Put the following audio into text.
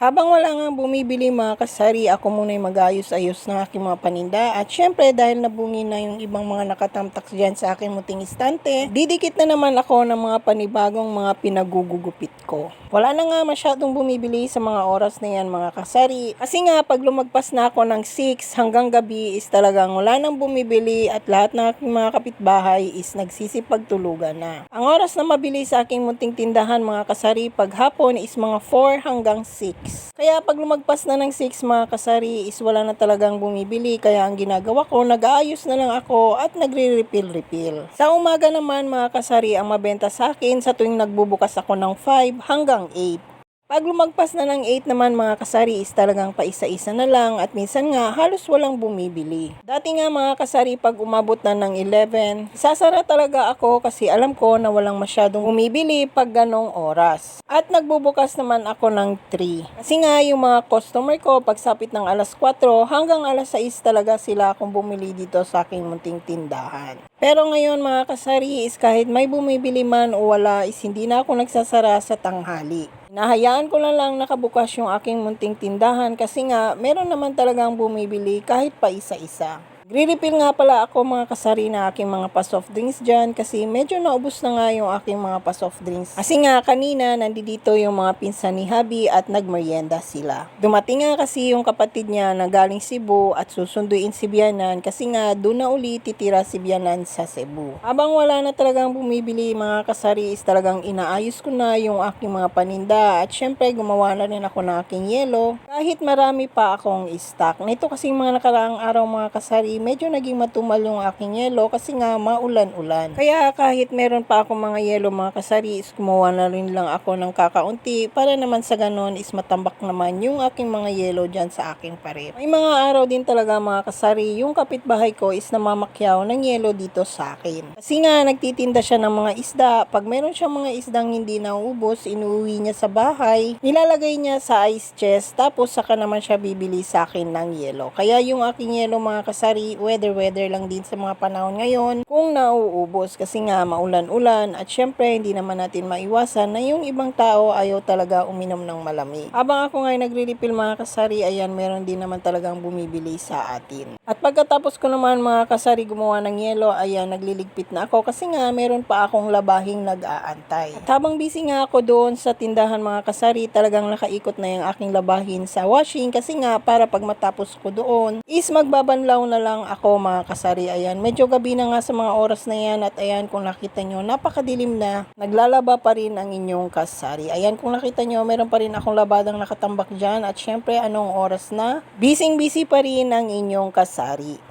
Habang wala nga bumibili mga kasari, ako muna yung mag-ayos-ayos ng aking mga paninda. At syempre, dahil nabungi na yung ibang mga nakatamtak dyan sa aking muting istante, didikit na naman ako ng mga panibagong mga pinagugugupit ko. Wala na nga masyadong bumibili sa mga oras na yan mga kasari. Kasi nga, pag lumagpas na ako ng 6 hanggang gabi is talagang wala nang bumibili at lahat ng aking mga kapitbahay is nagsisipagtulugan na. Ang oras na mabili sa aking munting tindahan mga kasari pag hapon is mga 4 hanggang 6. Kaya pag lumagpas na ng 6 mga kasari is wala na talagang bumibili. Kaya ang ginagawa ko, nag-aayos na lang ako at nagre-refill-refill. Sa umaga naman mga kasari ang mabenta sa akin sa tuwing nagbubukas ako ng 5 hanggang 8. Pag lumagpas na ng 8 naman mga kasari is talagang paisa-isa na lang at minsan nga halos walang bumibili. Dati nga mga kasari pag umabot na ng 11, sasara talaga ako kasi alam ko na walang masyadong bumibili pag ganong oras. At nagbubukas naman ako ng 3. Kasi nga yung mga customer ko pagsapit ng alas 4 hanggang alas 6 talaga sila akong bumili dito sa aking munting tindahan. Pero ngayon mga kasari is kahit may bumibili man o wala is hindi na ako nagsasara sa tanghali. Nahayaan ko na lang nakabukas yung aking munting tindahan kasi nga meron naman talagang bumibili kahit pa isa-isa. Gre-refill nga pala ako mga kasari na aking mga pa-soft drinks dyan kasi medyo naubos na nga yung aking mga pa-soft drinks. Kasi nga kanina nandito yung mga pinsan ni Habi at nagmerienda sila. Dumating nga kasi yung kapatid niya na galing Cebu at susunduin si Bianan kasi nga doon na uli titira si Bianan sa Cebu. Habang wala na talagang bumibili mga kasari is talagang inaayos ko na yung aking mga paninda at syempre gumawa na rin ako ng aking yelo kahit marami pa akong stock. Nito kasi mga nakaraang araw mga kasari medyo naging matumal yung aking yelo kasi nga maulan-ulan. Kaya kahit meron pa akong mga yelo mga kasari is gumawa na rin lang ako ng kakaunti para naman sa ganon is matambak naman yung aking mga yelo dyan sa aking paret. May mga araw din talaga mga kasari yung kapitbahay ko is namamakyaw ng yelo dito sa akin. Kasi nga nagtitinda siya ng mga isda. Pag meron siyang mga isdang hindi nauubos, inuwi niya sa bahay, nilalagay niya sa ice chest tapos saka naman siya bibili sa akin ng yelo. Kaya yung aking yelo mga kasari weather-weather lang din sa mga panahon ngayon kung nauubos kasi nga maulan-ulan at syempre hindi naman natin maiwasan na yung ibang tao ayaw talaga uminom ng malamig. Habang ako nga nagre-refill mga kasari, ayan meron din naman talagang bumibili sa atin. At pagkatapos ko naman mga kasari gumawa ng yelo, ayan nagliligpit na ako kasi nga meron pa akong labahing nag-aantay. At habang busy nga ako doon sa tindahan mga kasari, talagang nakaikot na yung aking labahin sa washing kasi nga para pag matapos ko doon is magbabanlaw na lang ako mga kasari. Ayan, medyo gabi na nga sa mga oras na yan at ayan kung nakita nyo, napakadilim na. Naglalaba pa rin ang inyong kasari. Ayan kung nakita nyo, meron pa rin akong labadang nakatambak dyan at syempre anong oras na? Busy busy pa rin ang inyong kasari.